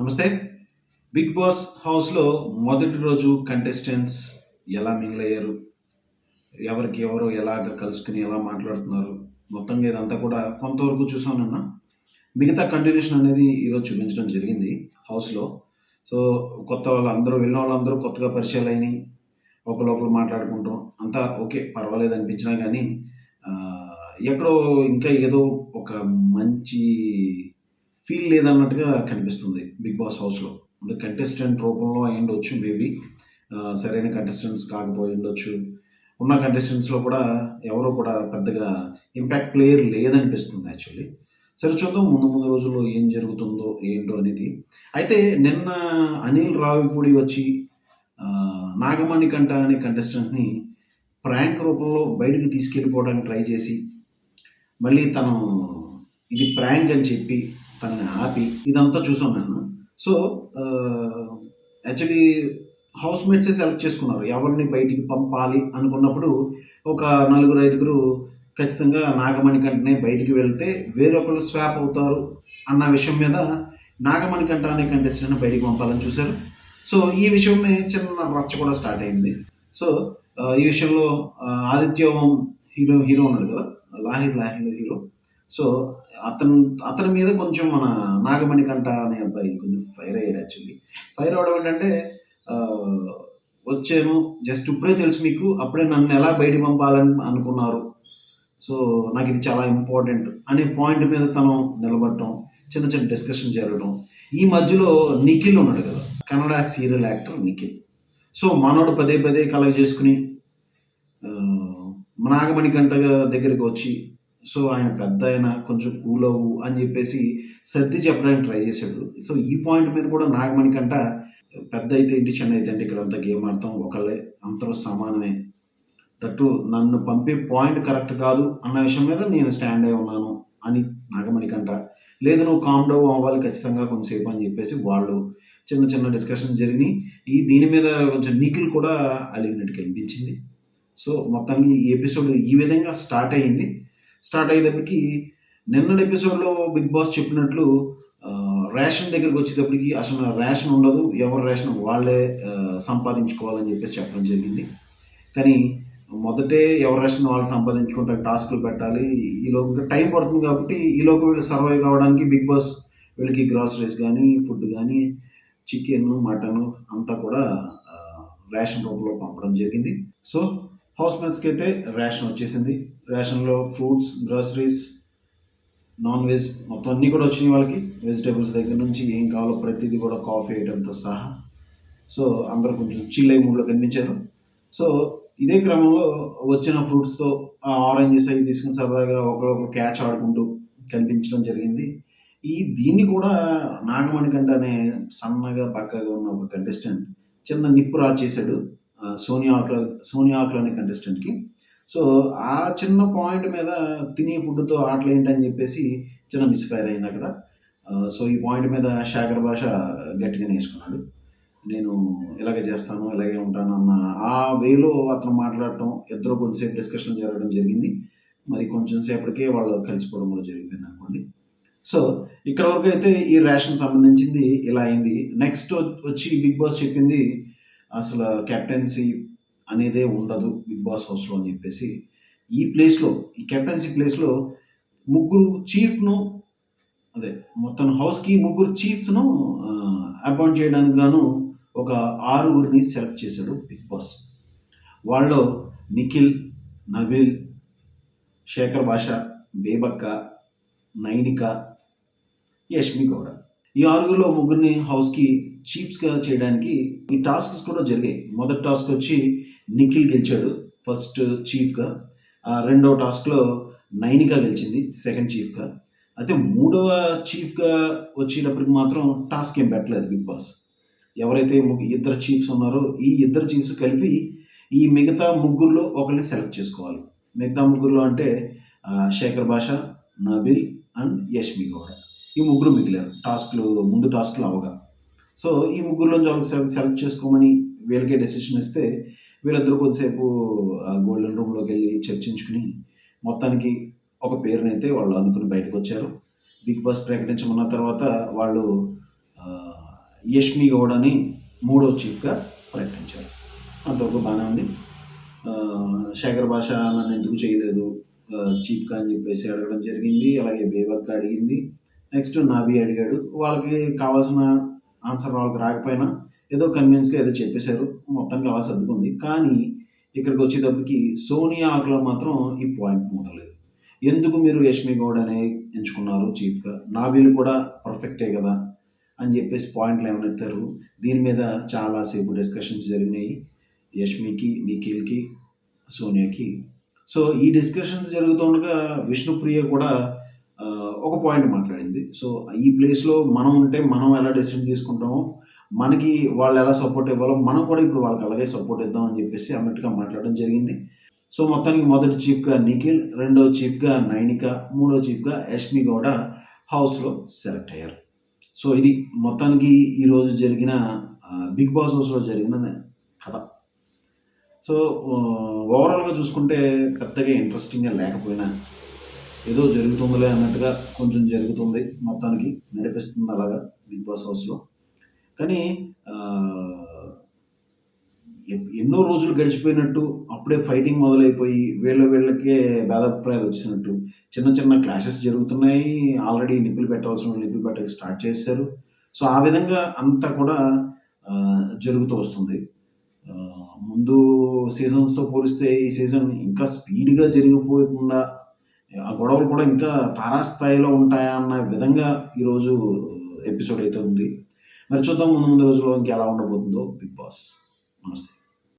నమస్తే. Big boss హౌస్లో మొదటి రోజు కంటెస్టెంట్స్ ఎలా మింగిలయ్యారు? ఎవరికి ఎవరు ఎలాగ కలుసుకుని ఎలా మాట్లాడుతున్నారు? మొత్తంగా ఇదంతా కూడా కొంతవరకు చూసానన్నా మిగతా కంటిన్యూషన్ అనేది ఈరోజు చూపించడం జరిగింది హౌస్లో. సో కొత్త వాళ్ళు అందరూ వెళ్ళిన వాళ్ళందరూ కొత్తగా పరిచయాలు అయినాయి. ఒకరు మాట్లాడుకుంటాం. అంతా ఓకే పర్వాలేదు అనిపించినా కానీ ఎక్కడో ఇంకా ఏదో ఒక మంచి ఫీల్ లేదన్నట్టుగా కనిపిస్తుంది బిగ్ బాస్ హౌస్లో. అంటే కంటెస్టెంట్ రూపంలో అయి ఉండొచ్చు మేబీ సరైన కంటెస్టెంట్స్ కాకపోయి ఉండొచ్చు. ఉన్న కంటెస్టెంట్స్లో కూడా ఎవరు కూడా పెద్దగా ఇంపాక్ట్ ప్లేయర్ లేదనిపిస్తుంది యాక్చువల్లీ సరే చూద్దాం ముందు ముందు రోజుల్లో ఏం జరుగుతుందో ఏంటో అనేది. అయితే నిన్న అనిల్ రావిపూడి వచ్చి ఆ, నాగమణి కంట అనే కంటెస్టెంట్ని ప్రాంక్ రూపంలో బయటకు తీసుకెళ్ళిపోవడానికి ట్రై చేసి మళ్ళీ తను ఇది ప్రాంక్ అని చెప్పి తనని ఆపి ఇదంతా చూసాం నేను సో యాక్చువల్లీ హౌస్ మేట్సే సెలెక్ట్ చేసుకున్నారు. ఎవరిని బయటికి పంపాలి అనుకున్నప్పుడు ఒక నలుగురు ఐదుగురు ఖచ్చితంగా నాగమణి కంటనే బయటికి వెళ్తే వేరొకరు స్వాప్ అవుతారు అన్న విషయం మీద నాగమణి కంట అనే కంటెస్టెంట్ బయటికి పంపాలని చూశారు. సో ఈ విషయమే చిన్న రచ్చ కూడా స్టార్ట్ అయింది. సో ఈ విషయంలో ఆదిత్య హీరో హీరో ఉన్నాడు కదా? లాహిర్ లాహిర్ హీరో. సో అతను అతని మీద కొంచెం మన నాగమణి కంట అనే అబ్బాయి కొంచెం ఫైర్ అయ్యాడు యాక్చువల్లీ ఫైర్ అవడం ఏంటంటే వచ్చాను జస్ట్ ఇప్పుడే తెలుసు మీకు అప్పుడే నన్ను ఎలా బయట పంపాలని అనుకున్నారు. సో నాకు ఇది చాలా ఇంపార్టెంట్ అనే పాయింట్ మీద తను నిలబడటం చిన్న చిన్న డిస్కషన్ జరగడం ఈ మధ్యలో నిఖిల్ ఉన్నాడు కదా Kannada serial actor Nikhil. So మనోడు పదే పదే కలగ చేసుకుని నాగమణి గంట దగ్గరికి వచ్చి సో ఆయన పెద్ద ఆయన కొంచెం కూల్ అవ్వు అని చెప్పేసి సర్ది చెప్పడానికి ట్రై చేశాడు. సో ఈ పాయింట్ మీద కూడా నాగమణి కంట పెద్ద అయితే ఏంటి చిన్న అయితే అంటే ఇక్కడ అంతా గేమ్ ఆడతాం ఒకళ్ళే అందరూ సమానమే. దట్టు నన్ను పంపే పాయింట్ కరెక్ట్ కాదు అన్న విషయం మీద నేను స్టాండ్ అయి ఉన్నాను అని నాగమణి కంట. లేదు నువ్వు కామ్ డౌన్ అవ్వాలి ఖచ్చితంగా కొంతసేపు అని చెప్పేసి వాళ్ళు చిన్న చిన్న డిస్కషన్ జరిగి ఈ దీని మీద కొంచెం నిఖిల్ కూడా అలిగినట్టు కనిపించింది సో మొత్తానికి ఈ ఎపిసోడ్ ఈ విధంగా స్టార్ట్ అయ్యింది. స్టార్ట్ అయ్యేటప్పటికి నిన్నటి ఎపిసోడ్లో బిగ్ బాస్ చెప్పినట్లు రేషన్ దగ్గరికి వచ్చేటప్పటికి అసలు రేషన్ ఉండదు ఎవరి రేషన్ వాళ్ళే సంపాదించుకోవాలని చెప్పేసి చెప్పడం జరిగింది. కానీ మొదటే ఎవరి రేషన్ వాళ్ళు సంపాదించుకుంటే టాస్క్లు పెట్టాలి ఈలోపు టైం పడుతుంది కాబట్టి ఈలోపు వీళ్ళు సర్వైవ్ కావడానికి బిగ్ బాస్ వీళ్ళకి గ్రాసరీస్ కానీ ఫుడ్ కానీ చికెన్ మటన్ అంతా కూడా రేషన్ రూపంలో పంపడం జరిగింది. సో హౌస్ మేట్స్కి అయితే రేషన్ వచ్చేసింది. రేషన్లో ఫ్రూట్స్ గ్రాసరీస్ నాన్ వెజ్ మొత్తం అన్నీ కూడా వచ్చినాయి వాళ్ళకి. వెజిటేబుల్స్ దగ్గర నుంచి ఏం కావాలో ప్రతిదీ కూడా కాఫీ వేయడంతో సహా. సో అందరూ కొంచెం చిల్ అయి మూడ్లో కనిపించారు. సో ఇదే క్రమంలో వచ్చిన ఫ్రూట్స్తో ఆ ఆరెంజెస్ అవి తీసుకుని సరదాగా ఒకరొకరు క్యాచ్ ఆడుకుంటూ కనిపించడం జరిగింది. ఈ దీన్ని కూడా నాగమణికంట అనే సన్నగా బక్కగా ఉన్న ఒక కంటెస్టెంట్ చిన్న నిప్పు రాచేశాడు. సోనియా ఆకుల సోనియా ఆకులు అనే కంటెస్టెంట్కి సో ఆ చిన్న పాయింట్ మీద తినే ఫుడ్తో ఆటలు ఏంటని చెప్పేసి చిన్న మిస్ఫైర్ అయింది అక్కడ. సో ఈ పాయింట్ మీద శాఖర్ భాష గట్టిగా నేర్చుకున్నాడు నేను ఇలాగే చేస్తాను ఇలాగే ఉంటాను అన్న ఆ వేలో అతను మాట్లాడటం ఇద్దరు కొంచెంసేపు డిస్కషన్ జరగడం జరిగింది. మరి కొంచెం సేపటికే వాళ్ళు కలిసిపోవడం కూడా జరిగిపోయింది అనుకోండి. సో ఇక్కడ వరకు అయితే ఈ రేషన్ సంబంధించింది ఇలా అయింది. నెక్స్ట్ వచ్చి బిగ్ బాస్ చెప్పింది అసలు కెప్టెన్సీ అనేదే ఉండదు బిగ్ బాస్ హౌస్లో అని చెప్పేసి ఈ ప్లేస్లో ఈ కెప్టెన్సీ ప్లేస్లో ముగ్గురు చీఫ్ను అదే మొత్తం హౌస్కి ముగ్గురు చీఫ్స్ను అపాయింట్ చేయడానికి గాను ఒక ఆరుగురిని సెలెక్ట్ చేశాడు బిగ్ బాస్. వాళ్ళు నిఖిల్ నవీల్ శేఖర్ భాష బేబక్క నైనిక యష్మి గౌడ. ఈ ఆరుగురిలో ముగ్గురిని హౌస్కి చీప్స్గా చేయడానికి ఈ టాస్క్స్ కూడా జరిగాయి. మొదటి టాస్క్ వచ్చి నిఖిల్ గెలిచాడు ఫస్ట్ చీఫ్గా. ఆ రెండవ టాస్క్లో నైనిక గెలిచింది సెకండ్ చీఫ్గా. అయితే మూడవ చీఫ్గా వచ్చేటప్పటికి మాత్రం టాస్క్ ఏం పెట్టలేదు బిగ్ బాస్. ఎవరైతే ముగ్గు- ఇద్దరు చీఫ్స్ ఉన్నారో ఈ ఇద్దరు చీఫ్స్ కలిపి ఈ మిగతా ముగ్గురులో ఒకరిని సెలెక్ట్ చేసుకోవాలి. మిగతా ముగ్గురులో అంటే శేఖర్ భాష నబిల్ అండ్ యష్మి గౌడ. ఈ ముగ్గురు మిగిలారు. టాస్క్లు ముందు టాస్క్లు అవగా. సో ఈ ముగ్గురులో ఒకరు సెలెక్ట్ చేసుకోమని వీళ్ళకే డెసిషన్ ఇస్తే వీళ్ళిద్దరు కొద్దిసేపు గోల్డెన్ రూమ్లోకి వెళ్ళి చర్చించుకుని మొత్తానికి ఒక పేరునైతే వాళ్ళు అనుకుని బయటకు వచ్చారు. బిగ్ బాస్ ప్రకటించమన్న తర్వాత వాళ్ళు యష్మి యష్మి గౌడని మూడో చీఫ్గా ప్రకటించారు. అంతవరకు బాగానే ఉంది. శేఖర్ భాష నన్ను ఎందుకు చేయలేదు? చీఫ్గా అని చెప్పేసి అడగడం జరిగింది. అలాగే బేబక్ అడిగింది. నెక్స్ట్ నాభి అడిగాడు. వాళ్ళకి కావాల్సిన ఆన్సర్ వాళ్ళకి రాకపోయినా ఏదో కన్విన్స్గా ఏదో చెప్పేశారు మొత్తంగా అలా సర్దుకుంది. కానీ ఇక్కడికి వచ్చేటప్పటికి సోనియా ఆకులో మాత్రం ఈ పాయింట్ మొదలలేదు. ఎందుకు మీరు యష్మి గౌడ్ అనే ఎంచుకున్నారు చీఫ్గా? నా వీళ్ళు కూడా పర్ఫెక్టే కదా అని చెప్పేసి పాయింట్లు ఏమైనా ఎత్తారు? దీని మీద చాలాసేపు డిస్కషన్స్ జరిగినాయి. యష్మికి నిఖిల్కి సోనియాకి. సో ఈ డిస్కషన్స్ జరుగుతుండగా విష్ణుప్రియ కూడా ఒక పాయింట్ మాట్లాడింది. సో ఈ ప్లేస్లో మనం ఉంటే మనం ఎలా డెసిషన్ తీసుకుంటామో మనకి వాళ్ళు ఎలా సపోర్ట్ ఇవ్వాలో మనం కూడా ఇప్పుడు వాళ్ళకి అలాగే సపోర్ట్ ఇద్దాం అని చెప్పేసి అన్నట్టుగా మాట్లాడడం జరిగింది. సో మొత్తానికి మొదటి చీఫ్గా నిఖిల్ రెండో చీఫ్గా నైనిక మూడో చీఫ్గా యష్మి గౌడ హౌస్లో సెలెక్ట్ అయ్యారు. సో ఇది మొత్తానికి ఈరోజు జరిగిన బిగ్ బాస్ హౌస్లో జరిగిన కథ. సో ఓవరాల్గా చూసుకుంటే పెద్దగా ఇంట్రెస్టింగ్గా లేకపోయినా ఏదో జరుగుతుందిలే అన్నట్టుగా కొంచెం జరుగుతుంది. మొత్తానికి నడిపిస్తుంది అలాగా బిగ్ బాస్ హౌస్లో. కానీ ఎ- ఎన్నో రోజులు గడిచిపోయినట్టు అప్పుడే ఫైటింగ్ మొదలైపోయి వీళ్ళ వీళ్ళకే భేదాభిప్రాయాలు వచ్చినట్టు చిన్న చిన్న క్లాషెస్ జరుగుతున్నాయి. ఆల్రెడీ నిప్పులు పెట్టవలసిన నిప్పులు పెట్టక స్టార్ట్ చేశారు. సో ఆ విధంగా అంతా కూడా జరుగుతూ వస్తుంది. ముందు సీజన్స్తో పోలిస్తే ఈ సీజన్ ఇంకా స్పీడ్గా జరిగిపోతుందా ఆ గొడవలు కూడా ఇంకా తారాస్థాయిలో ఉంటాయా అన్న విధంగా ఈరోజు ఎపిసోడ్ అయితే ఉంది. మరి చూద్దాం ముందు ముందు రోజుల్లో ఇంకెలా ఉండబోతుందో బిగ్ బాస్. నమస్తే.